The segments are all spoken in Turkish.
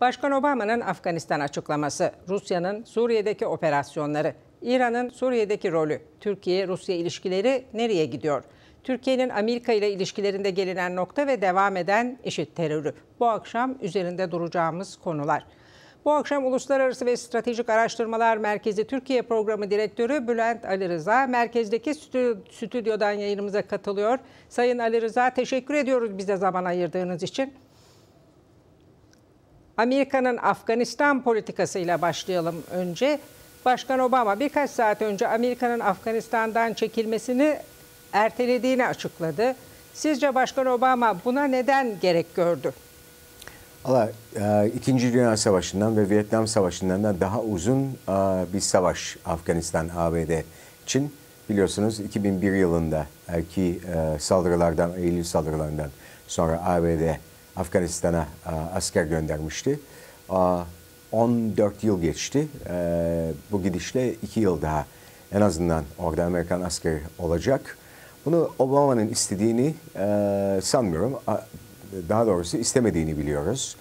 Başkan Obama'nın Afganistan açıklaması, Rusya'nın Suriye'deki operasyonları, İran'ın Suriye'deki rolü, Türkiye-Rusya ilişkileri nereye gidiyor? Türkiye'nin Amerika ile ilişkilerinde gelinen nokta ve devam eden IŞİD terörü. Bu akşam üzerinde duracağımız konular. Bu akşam Uluslararası ve Stratejik Araştırmalar Merkezi Türkiye Programı Direktörü Bülent Ali Rıza merkezdeki stüdyodan yayınımıza katılıyor. Sayın Ali Rıza teşekkür ediyoruz bize zaman ayırdığınız için. Amerika'nın Afganistan politikasıyla başlayalım önce. Başkan Obama birkaç saat önce Amerika'nın Afganistan'dan çekilmesini ertelediğini açıkladı. Sizce Başkan Obama buna neden gerek gördü? Allah e, İkinci Dünya Savaşı'ndan ve Vietnam Savaşı'ndan da daha uzun e, bir savaş Afganistan ABD için biliyorsunuz 2001 yılında ki e, saldırılardan Eylül saldırılarından sonra ABD Afganistan'a asker göndermişti. 14 yıl geçti. Bu gidişle 2 yıl daha en azından orada Amerikan askeri olacak. Bunu Obama'nın istediğini sanmıyorum daha doğrusu istemediğini biliyoruz.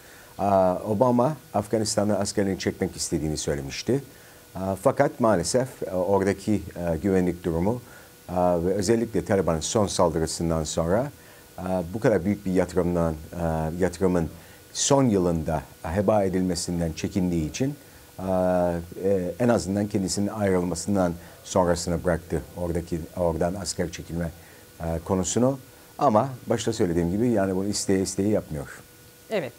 Obama Afganistan'a askerlerini çekmek istediğini söylemişti. Fakat maalesef e, oradaki e, güvenlik durumu ve özellikle Taliban'ın son saldırısından sonra bu kadar büyük bir yatırımdan yatırımın son yılında heba edilmesinden çekindiği için e, en azından kendisinin ayrılmasından sonrasını bıraktı oradaki oradan asker çekilme konusunu. Ama başta söylediğim gibi yani bunu isteye isteye yapmıyor. Evet.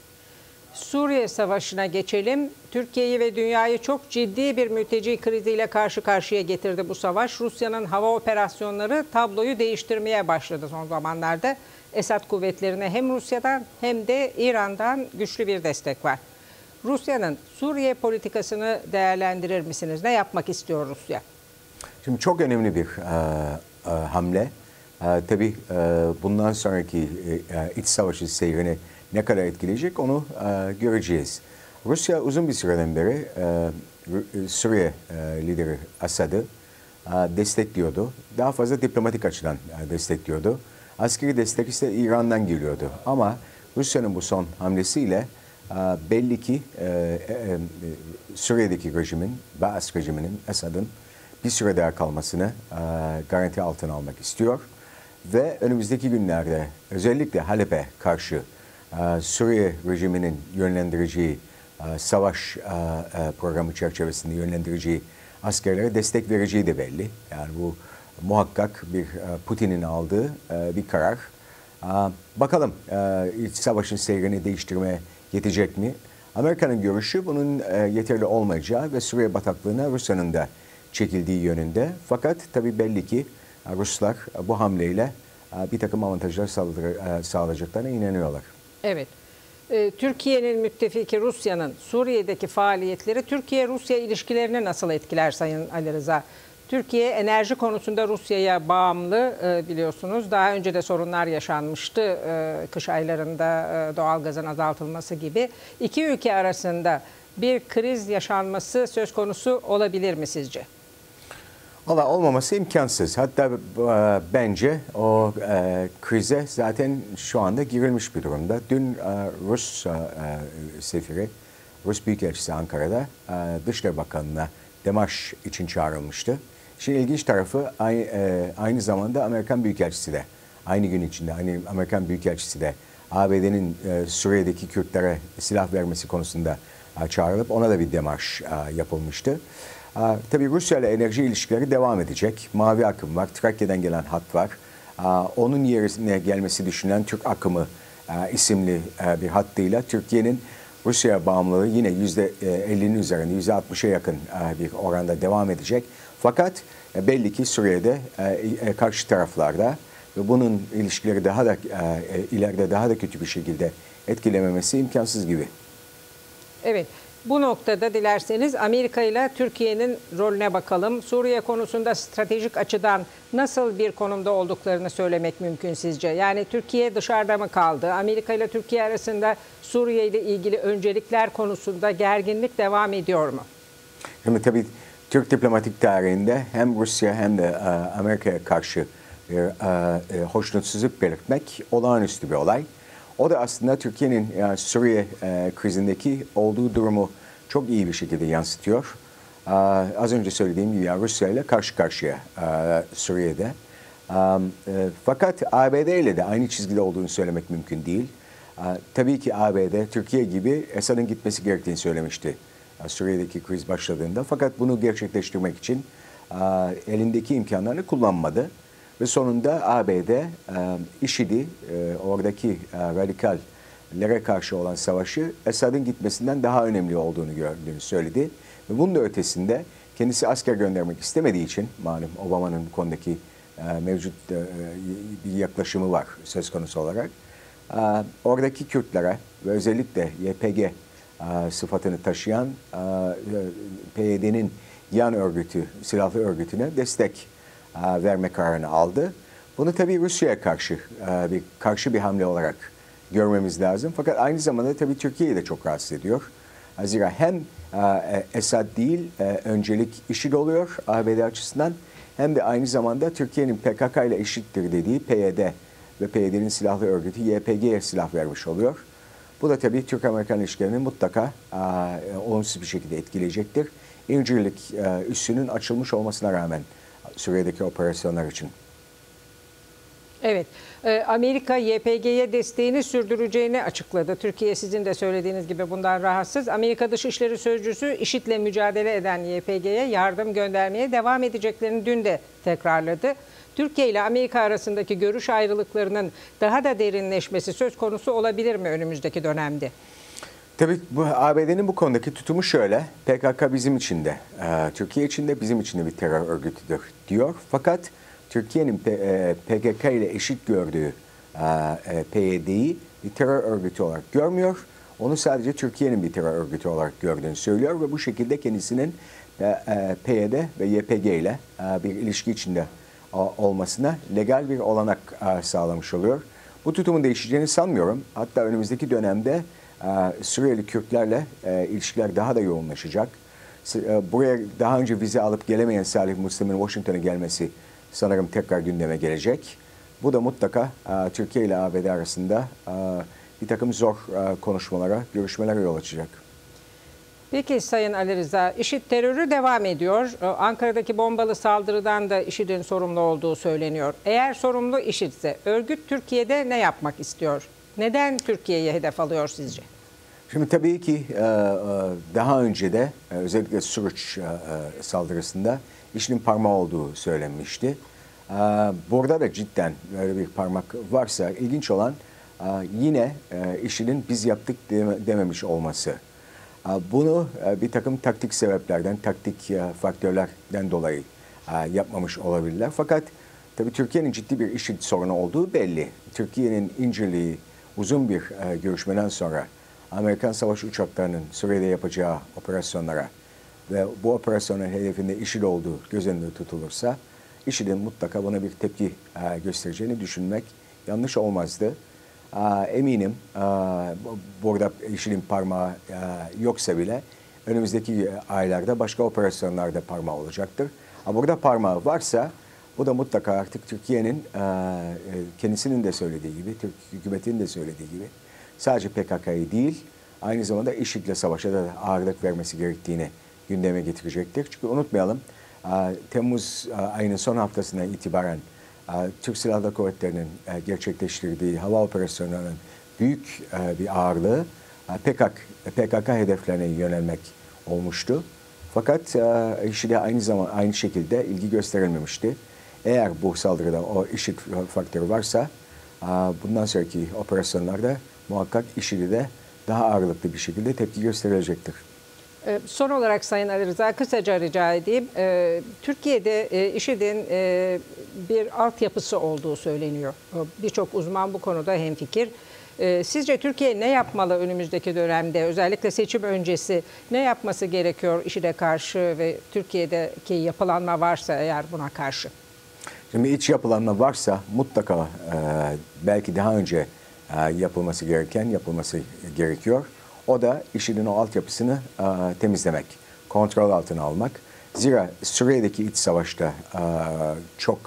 Suriye Savaşı'na geçelim. Türkiye'yi ve dünyayı çok ciddi bir mülteci kriziyle karşı karşıya getirdi bu savaş. Rusya'nın hava operasyonları tabloyu değiştirmeye başladı son zamanlarda. Esad kuvvetlerine hem Rusya'dan hem de İran'dan güçlü bir destek var. Rusya'nın Suriye politikasını değerlendirir misiniz? Ne yapmak istiyor Rusya? Şimdi çok önemli bir e, e, hamle. E, tabii e, bundan sonraki e, e, iç savaşı seyrini ne kadar etkileyecek onu e, göreceğiz. Rusya uzun bir süreden beri e, e Suriye e, lideri Asad'ı e, destekliyordu. Daha fazla diplomatik açıdan e, destekliyordu. Askeri destek ise İran'dan geliyordu. Ama Rusya'nın bu son hamlesiyle e, belli ki e, e, e Suriye'deki rejimin, Baas rejiminin, Esad'ın bir süre daha kalmasını e, garanti altına almak istiyor ve önümüzdeki günlerde özellikle Halep'e karşı Suriye rejiminin yönlendireceği e, savaş e, programı çerçevesinde yönlendireceği askerlere destek vereceği de belli. Yani bu muhakkak bir Putin'in aldığı bir karar. Bakalım iç savaşın seyrini değiştirmeye yetecek mi? Amerika'nın görüşü bunun yeterli olmayacağı ve Suriye bataklığına Rusya'nın da çekildiği yönünde. Fakat tabii belli ki Ruslar bu hamleyle bir takım avantajlar sağlayacaklarına inanıyorlar. Evet. Türkiye'nin müttefiki Rusya'nın Suriye'deki faaliyetleri Türkiye-Rusya ilişkilerini nasıl etkiler Sayın Ali Rıza? Türkiye enerji konusunda Rusya'ya bağımlı biliyorsunuz. Daha önce de sorunlar yaşanmıştı kış aylarında doğalgazın azaltılması gibi. İki ülke arasında bir kriz yaşanması söz konusu olabilir mi sizce? Valla olmaması imkansız. Hatta e, bence o e, krize zaten şu anda girilmiş bir durumda. Dün e, Rus e, sefiri, Rus Büyükelçisi Ankara'da e, Dışişleri Bakanı'na demarş için çağrılmıştı. Şimdi ilginç tarafı aynı, e, aynı zamanda Amerikan Büyükelçisi de aynı gün içinde aynı Amerikan Büyükelçisi de ABD'nin e, Suriye'deki Kürtlere silah vermesi konusunda e, çağrılıp ona da bir demarş e, yapılmıştı. Tabii Rusya ile enerji ilişkileri devam edecek. Mavi akım var, Trakya'dan gelen hat var. Onun yerine gelmesi düşünülen Türk akımı isimli bir hattıyla Türkiye'nin Rusya bağımlılığı yine %50'nin üzerinde, %60'a yakın bir oranda devam edecek. Fakat belli ki Suriye'de karşı taraflarda ve bunun ilişkileri daha da ileride daha da kötü bir şekilde etkilememesi imkansız gibi. Evet. Bu noktada dilerseniz Amerika ile Türkiye'nin rolüne bakalım. Suriye konusunda stratejik açıdan nasıl bir konumda olduklarını söylemek mümkün sizce? Yani Türkiye dışarıda mı kaldı? Amerika ile Türkiye arasında Suriye ile ilgili öncelikler konusunda gerginlik devam ediyor mu? Şimdi tabii Türk diplomatik tarihinde hem Rusya hem de e, Amerika'ya karşı e, e, hoşnutsuzluk belirtmek olağanüstü bir olay. O da aslında Türkiye'nin yani Suriye e, krizindeki olduğu durumu çok iyi bir şekilde yansıtıyor. E, az önce söylediğim gibi Rusya ile karşı karşıya e, Suriye'de. Um, e, fakat ABD ile de aynı çizgide olduğunu söylemek mümkün değil. E, tabii ki ABD Türkiye gibi Esad'ın gitmesi gerektiğini söylemişti e, Suriye'deki kriz başladığında. Fakat bunu gerçekleştirmek için e, elindeki imkanlarını kullanmadı. Ve sonunda ABD e, IŞİD'i, oradaki radikallere karşı olan savaşı Esad'ın gitmesinden daha önemli olduğunu gördüğünü söyledi. Ve bunun da ötesinde kendisi asker göndermek istemediği için malum Obama'nın konudaki mevcut bir yaklaşımı var söz konusu olarak. Oradaki Kürtlere ve özellikle YPG sıfatını taşıyan PYD'nin yan örgütü, silahlı örgütüne destek verme kararını aldı. Bunu tabii Rusya'ya karşı e, bir karşı bir hamle olarak görmemiz lazım. Fakat aynı zamanda tabii Türkiye'yi de çok rahatsız ediyor. Zira hem e, Esad değil öncelik IŞİD oluyor ABD açısından hem de aynı zamanda Türkiye'nin PKK ile eşittir dediği PYD ve PYD'nin silahlı örgütü YPG'ye silah vermiş oluyor. Bu da tabii Türk-Amerikan ilişkilerini mutlaka olumsuz bir şekilde etkileyecektir. İncirlik üssünün açılmış olmasına rağmen Suriye'deki operasyonlar için. Evet, e, Amerika YPG'ye desteğini sürdüreceğini açıkladı. Türkiye sizin de söylediğiniz gibi bundan rahatsız. Amerika Dışişleri Sözcüsü IŞİD'le mücadele eden YPG'ye yardım göndermeye devam edeceklerini dün de tekrarladı. Türkiye ile Amerika arasındaki görüş ayrılıklarının daha da derinleşmesi söz konusu olabilir mi önümüzdeki dönemde? Tabii bu ABD'nin bu konudaki tutumu şöyle. PKK bizim için de, e, Türkiye için de bizim için de bir terör örgütüdür diyor. Fakat Türkiye'nin PKK e, ile eşit gördüğü e, PYD'yi bir terör örgütü olarak görmüyor. Onu sadece Türkiye'nin bir terör örgütü olarak gördüğünü söylüyor ve bu şekilde kendisinin PYD ve YPG ile bir ilişki içinde olmasına legal bir olanak sağlamış oluyor. Bu tutumun değişeceğini sanmıyorum. Hatta önümüzdeki dönemde Suriyeli Kürtlerle ilişkiler daha da yoğunlaşacak. Buraya daha önce vize alıp gelemeyen Salih Müslim'in Washington'a gelmesi sanırım tekrar gündeme gelecek. Bu da mutlaka e, Türkiye ile ABD arasında e, bir takım zor e, konuşmalara, görüşmelere yol açacak. Peki Sayın Ali Rıza, IŞİD terörü devam ediyor. Ankara'daki bombalı saldırıdan da IŞİD'in sorumlu olduğu söyleniyor. Eğer sorumlu IŞİD ise örgüt Türkiye'de ne yapmak istiyor? Neden Türkiye'yi hedef alıyor sizce? Şimdi tabii ki daha önce de özellikle Suruç saldırısında işinin parmağı olduğu söylenmişti. Burada da cidden böyle bir parmak varsa ilginç olan e, yine e, işinin biz yaptık dememiş olması. Bunu e, bir takım taktik sebeplerden, taktik faktörlerden dolayı yapmamış olabilirler. Fakat tabii Türkiye'nin ciddi bir işit sorunu olduğu belli. Türkiye'nin inceliği uzun bir görüşmeden sonra Amerikan savaş uçaklarının Suriye'de yapacağı operasyonlara ve bu operasyonun hedefinde IŞİD olduğu göz önünde tutulursa IŞİD'in mutlaka buna bir tepki e, göstereceğini düşünmek yanlış olmazdı. E, eminim e, burada IŞİD'in parmağı yoksa bile önümüzdeki aylarda başka operasyonlarda parmağı olacaktır. Ama burada parmağı varsa bu da mutlaka artık Türkiye'nin kendisinin de söylediği gibi, Türk hükümetinin de söylediği gibi sadece PKK'yı değil aynı zamanda IŞİD'le savaşa da ağırlık vermesi gerektiğini gündeme getirecektir. Çünkü unutmayalım Temmuz ayının son haftasına itibaren Türk Silahlı Kuvvetleri'nin gerçekleştirdiği hava operasyonlarının büyük bir ağırlığı PKK, PKK hedeflerine yönelmek olmuştu. Fakat IŞİD'e aynı zaman aynı şekilde ilgi gösterilmemişti. Eğer bu saldırıda o IŞİD faktörü varsa bundan sonraki operasyonlarda muhakkak IŞİD'e de daha ağırlıklı bir şekilde tepki gösterilecektir. Ee, son olarak Sayın Ali Rıza kısaca rica edeyim. Ee, Türkiye'de e, IŞİD'in e, bir altyapısı olduğu söyleniyor. Birçok uzman bu konuda hemfikir. Ee, sizce Türkiye ne yapmalı önümüzdeki dönemde? Özellikle seçim öncesi ne yapması gerekiyor IŞİD'e karşı ve Türkiye'deki yapılanma varsa eğer buna karşı? Şimdi iç yapılanma varsa mutlaka e, belki daha önce yapılması gereken yapılması gerekiyor. O da IŞİD'in o altyapısını e, temizlemek, kontrol altına almak. Zira Suriye'deki iç savaşta e, çok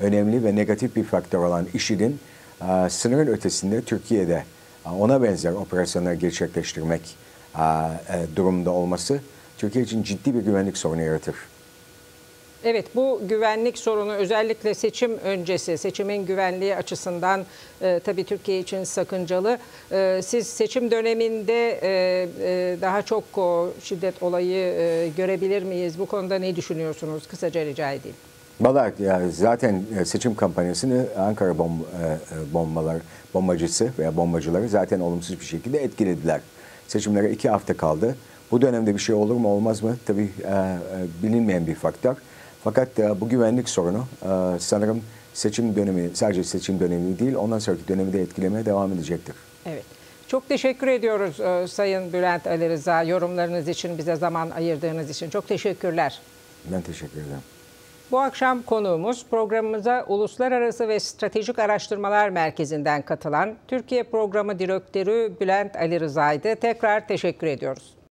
önemli ve negatif bir faktör olan IŞİD'in e, sınırın ötesinde Türkiye'de ona benzer operasyonları gerçekleştirmek e, e, durumunda olması Türkiye için ciddi bir güvenlik sorunu yaratır. Evet bu güvenlik sorunu özellikle seçim öncesi, seçimin güvenliği açısından e, tabii Türkiye için sakıncalı. E, siz seçim döneminde e, e, daha çok o şiddet olayı e, görebilir miyiz? Bu konuda ne düşünüyorsunuz? Kısaca rica edeyim. Valla zaten e, seçim kampanyasını Ankara bom, e, e, bombalar, bombacısı veya bombacıları zaten olumsuz bir şekilde etkilediler. Seçimlere iki hafta kaldı. Bu dönemde bir şey olur mu olmaz mı? Tabii e, e, bilinmeyen bir faktör. Fakat e, bu güvenlik sorunu e, sanırım seçim dönemi, sadece seçim dönemi değil, ondan sonraki dönemi de etkilemeye devam edecektir. Evet. Çok teşekkür ediyoruz e, Sayın Bülent Ali Rıza yorumlarınız için, bize zaman ayırdığınız için. Çok teşekkürler. Ben teşekkür ederim. Bu akşam konuğumuz programımıza Uluslararası ve Stratejik Araştırmalar Merkezi'nden katılan Türkiye Programı Direktörü Bülent Ali Rıza'ydı. Tekrar teşekkür ediyoruz.